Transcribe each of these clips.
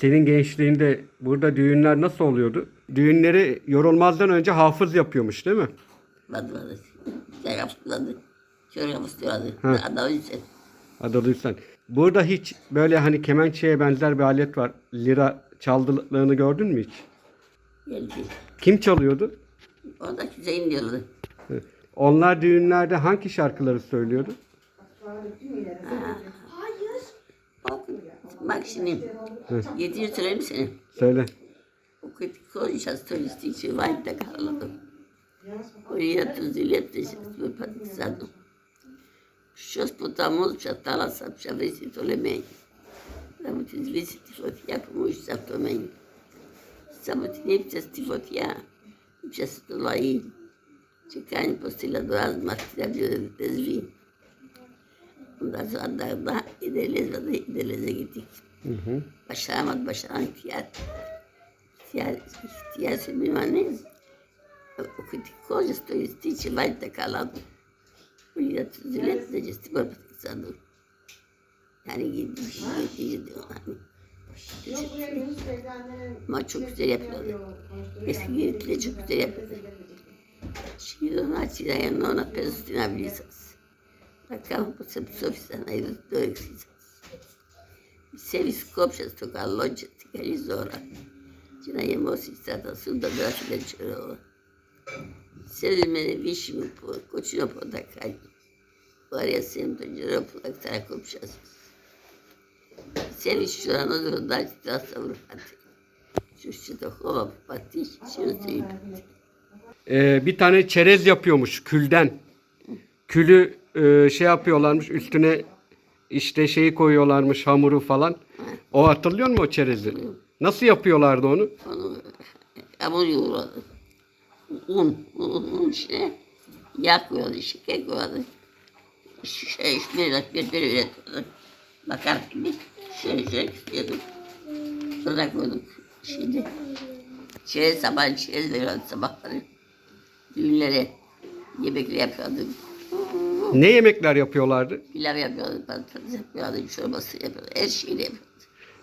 Senin gençliğinde burada düğünler nasıl oluyordu? Düğünleri yorulmazdan önce hafız yapıyormuş değil mi? Vardı vardı. Şey yaptılardı. Şöyle yapıştırıyorlardı. Hı. Adam için. Adalıysan. Burada hiç böyle hani kemençeye benzer bir alet var. Lira çaldığını gördün mü hiç? Geldi. Kim çalıyordu? Orada Hüseyin diyordu. Onlar düğünlerde hangi şarkıları söylüyordu? Bak, Bak şimdi. Hı. 700 söyleyeyim seni. Söyle. O kötü konuşacağız söylesin için var da karaladım. Oraya tuz ile teşekkür ve patlıcanım. Щось потому, що сталася висить у лемені. Тому ти звісити фотія, поможеться в томені. Саме ти не вчасти фотія, вчасти лаїн. Чекання постійно до нас, мати, я вже не звінь. Ondan sonra da, da ilerleze, ilerleze gittik. Hı hı. Başaramadı, başaran ihtiyar. İhtiyar, ihtiyar bilmem ne. O kötü kocası da istiği vay da kalan. Uyuya tüzület de cesti var sandım. Yani gitti, gitti, gitti. Hani. Ama çok güzel yapıyordu. Eski giritleri çok güzel yapıyordu. Şimdi onu yanına ona pezustina bilirsiniz. Doğruksuz. Sevis kopšas toga lođa, kad je zora. Čina je mosi sada suda da se večerova. Sedi mene više mi po, kočino po takanju. Var džera po tak tara kopšas. Sedi šurano do daći da se vrati. Čušće to hova patiš, čušće i Ee, bir tane çerez yapıyormuş külden. Külü e, şey yapıyorlarmış üstüne işte şeyi koyuyorlarmış hamuru falan. O hatırlıyor musun o çerezi? Nasıl yapıyorlardı onu? onu yoğurdu. Un, un, yağ koyuyordu, şeker koyuyordu. Şey, bir bir üretiyordu. Bakar gibi şöyle şöyle kısıyorduk. Sonra koyduk. Şimdi çerez sabah çerez veriyordu sabahları. Düğünlere yemekler yapıyorduk. Ne yemekler yapıyorlardı? Pilav yapıyorduk, patates yapıyorduk, çorbası yapıyorduk, her şeyi yapıyorduk.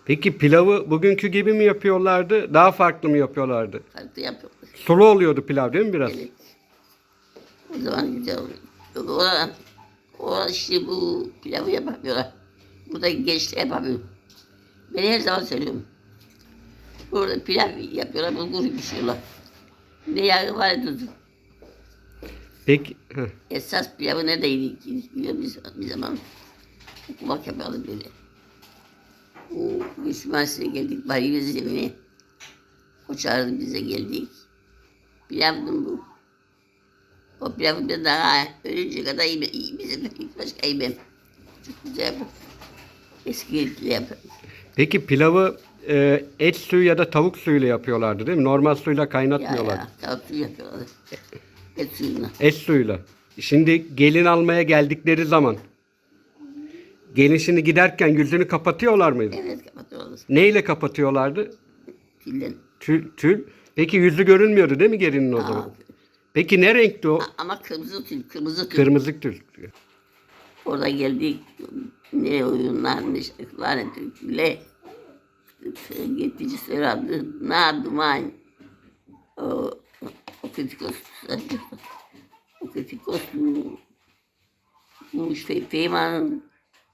Peki pilavı bugünkü gibi mi yapıyorlardı? Daha farklı mı yapıyorlardı? Farklı yapıyorduk. Sulu oluyordu pilav değil mi biraz? Evet. O zaman güzel oluyor. Orada, orada işte bu pilavı yapamıyorlar. Burada gençler yapamıyor. Ben her zaman söylüyorum. Burada pilav yapıyorlar, bulgur pişiyorlar. Ne yağı var tuzu. Peki heh. Esas pilavı neredeydi ki? Biliyor musun? Bir zaman okumak yapalım böyle. O Müslümansı'na geldik, Bariyüz evine. O çağırdı bize geldik. Pilavdım bu. O pilavı ben daha ölünce kadar iyi Bizim başka yemem. Çok güzel yapar. Eski yapar. Peki pilavı e, et suyu ya da tavuk suyuyla yapıyorlardı değil mi? Normal suyla Ya kaynatmıyorlar. ya, tavuk suyu yapıyorlar. Et suyuna. Et suyuyla. Şimdi gelin almaya geldikleri zaman gelin şimdi giderken yüzünü kapatıyorlar mıydı? Evet kapatıyorlar. Neyle kapatıyorlardı? Tilden. Tül, tül. Peki yüzü görünmüyordu değil mi gelinin o zaman? Aa, Peki ne renkti o? Ama kırmızı tül, kırmızı tül. Kırmızı tül. Orada geldik ne oyunlar ne şarkılar ne türküler. Getirici sıradı na duman. O, o kötü kostüm. O kötü kostüm. Bu Fe, Feyman'ın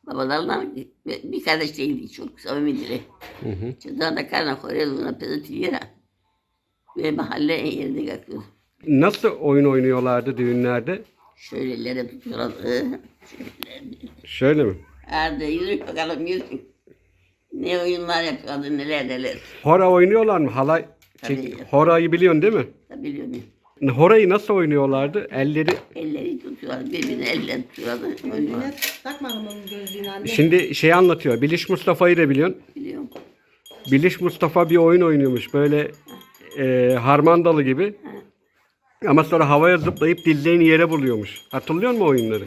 babalarından bir bir kardeş değildi. Çok samimidir. Hı hı. Çocuğa da karna koyuyordu ona pezatiliyor. Ve mahalle yerinde kalkıyordu. Nasıl oyun oynuyorlardı düğünlerde? Şöylelere tutuyorlardı. Şöyle. Şöyle mi? Hadi yürü bakalım yürü. Ne oyunlar yapıyordu neler neler. Hora oynuyorlar mı? Halay Tabii. çek, horayı biliyorsun değil mi? Tabii biliyorum. Horayı nasıl oynuyorlardı? Elleri Elleri tutuyorlar, birbirini elle tutuyorlar. Oynuyorlar. Gözlüğüne takmadım onun gözlüğünü anne. Şimdi şey anlatıyor. Biliş Mustafa'yı da biliyorsun. Biliyorum. Biliş Mustafa bir oyun oynuyormuş böyle e, harmandalı gibi. Ama sonra havaya zıplayıp dizlerini yere buluyormuş. Hatırlıyor musun o oyunları?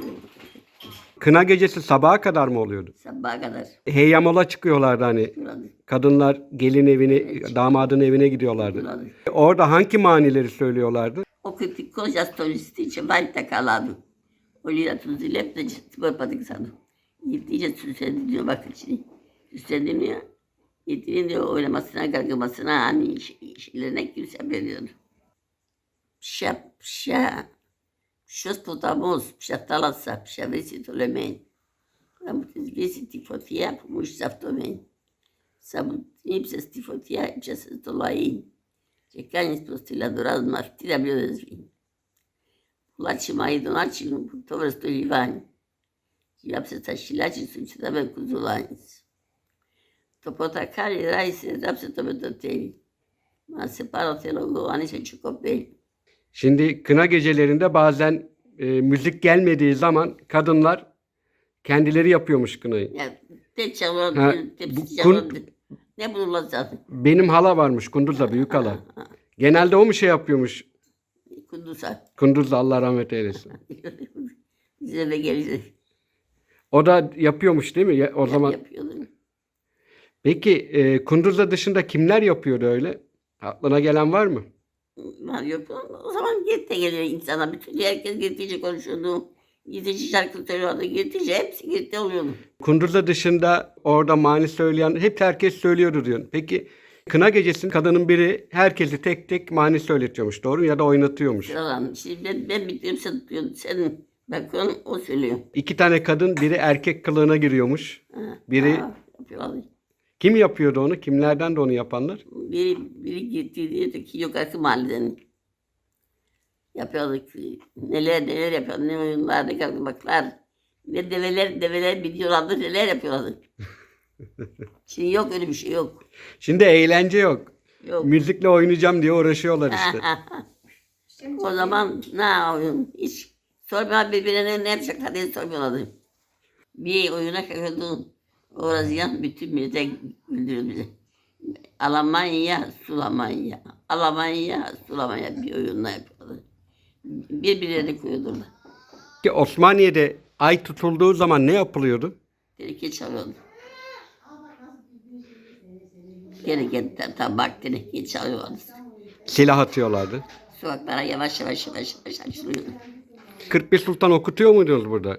Kına gecesi sabaha kadar mı oluyordu? Sabaha kadar Heyyamola çıkıyorlardı hani. tutuyorlardı. Kadınlar gelin evine, damadın evine gidiyorlardı. tutuyorlardı. Orada hangi manileri söylüyorlardı? O kötü koca solisti için valita kaladı. Öyle tuzu lepte spor patik sandım. Gittiğince süslendi diyor bak içini. Süslendi mi ya? Gittiğinde oynamasına, kalkmasına, hani iş, işlerine kimse veriyor. Pşa, pşa, ποιος ποταμός, ποια θάλασσα, ποια μέση το λέμε. Θα μου της σβήσει τη φωτιά που μου είσαι αυτό ναι. με. Θα μου την τη φωτιά, έπιασες το λαϊ. Και κάνεις προς τη λαδουράδμα αυτή τα πιο δεσβή. Πουλάτσι μαϊδον άτσινο που το βρες το λιβάνι. Και γάψε τα χιλάτσι σου και θα με κουδουλάνεις. Το ποτακάρι ράισε, σε πάρω. Şimdi kına gecelerinde bazen e, müzik gelmediği zaman kadınlar kendileri yapıyormuş kınayı. Ya Ha, te bu kun- Ne zaten. Benim hala varmış Kunduz'da büyük hala. Genelde o mu şey yapıyormuş Kundusa. Kunduz'da Allah rahmet eylesin. Bize de gelecek. O da yapıyormuş değil mi? Ya- O zaman Yapıyordum. peki e, Kunduz'da dışında kimler yapıyordu öyle? Aklına gelen var mı? Yok. O zaman git de geliyor insana. Bütün herkes girtici konuşuyordu. Girtici şarkı söylüyordu. Girtici hepsi girti oluyordu. Kunduz'da dışında orada mani söyleyen hep herkes söylüyordu diyorsun. Peki kına gecesinde kadının biri herkesi tek tek mani söyletiyormuş doğru mu? ya da oynatıyormuş. Sıralan. Şimdi ben, ben bittiğim sen tutuyorsun. Senin bakıyorsun o söylüyor. İki tane kadın biri erkek kılığına giriyormuş. Ha, Biri ha, yapıyorlar. Kim yapıyordu onu? Kimlerden de onu yapanlar? Biri, biri gitti diye de ki yukarı mahalleden yapıyorduk. Neler neler yapıyordu. Ne oyunlar, ne kalkmaklar. Ne develer, develer biliyorlardı. Neler yapıyorlardı. Şimdi yok öyle bir şey yok. Şimdi eğlence yok. Yok. Müzikle oynayacağım diye uğraşıyorlar işte. o zaman ne oyun? Hiç sormuyorlar birbirine ne yapacaklar diye sormuyorlardı. Bir oyuna kalkıyordu. Orası yan bütün millete güldürüyor bizi. Alamanya, Sulamanya. Alamanya, Sulamanya bir oyunla yapıyorlardı. Birbirlerine koyuyordular. Ki Osmaniye'de ay tutulduğu zaman ne yapılıyordu? Teneke çalıyordu. Teneke tabak teneke çalıyorlardı. Silah atıyorlardı. Sokaklara yavaş yavaş yavaş yavaş açılıyordu. 41 Sultan okutuyor muydunuz burada?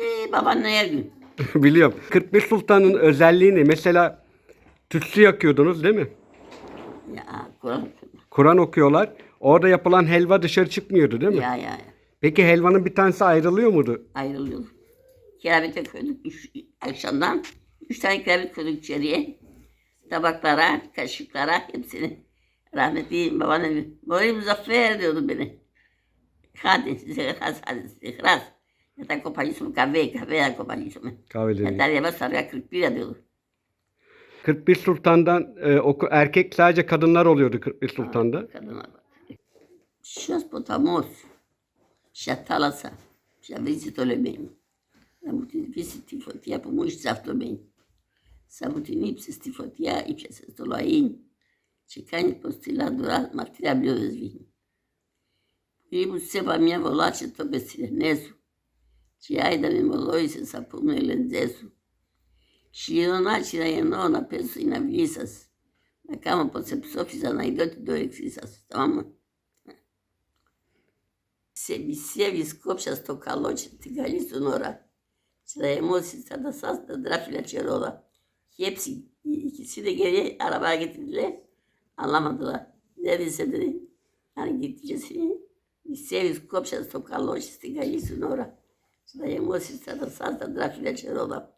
Ee, babaanne her gün. Biliyorum. 41 Sultan'ın özelliğini mesela tütsü yakıyordunuz değil mi? Ya Kur'an Kur'an okuyorlar. Orada yapılan helva dışarı çıkmıyordu değil mi? ya ya. Peki helvanın bir tanesi ayrılıyor muydu? ayrılıyorduk. Kirabete koyduk üç, akşamdan. Üç tane kirabet koyduk içeriye. Tabaklara, kaşıklara hepsini. Rahmetli babaannem. Böyle muzaffer diyordu beni. Hadi size hadi size. Ya da kopayısım kahve, kahve ya kopayısım. Ya Kahveleri. da yava sarıya 41 diyordu. 41 Sultan'dan e, oku, erkek sadece kadınlar oluyordu 41 Sultan'da. Kadınlar. Şos potamos. Şatalasa. Şavizito lemen. Sabutin visi tifotia pomoć zawto men. Sabutin ipsis tifotia ipsis stoloain. Čekanje postila dura matria bio vezvin. Ibu seba mia volače to besile nesu. Či ajda mi moloi se sa puno elenzesu. Šionači na jedno na pesu i na visas. Na kama pod se psofiza na idoti do eksisas. Tamam se bir sevis kopša sto kaloče tigali su nora. Sıra emosisa da sas da drafila çerola. Hepsi ikisi de geri arabaya getirdiler. Anlamadılar. Neredeyse dedi. Hani gideceğiz. Bir sevis kopša sto kaloče tigali su emosisa da sas da drafila çerola.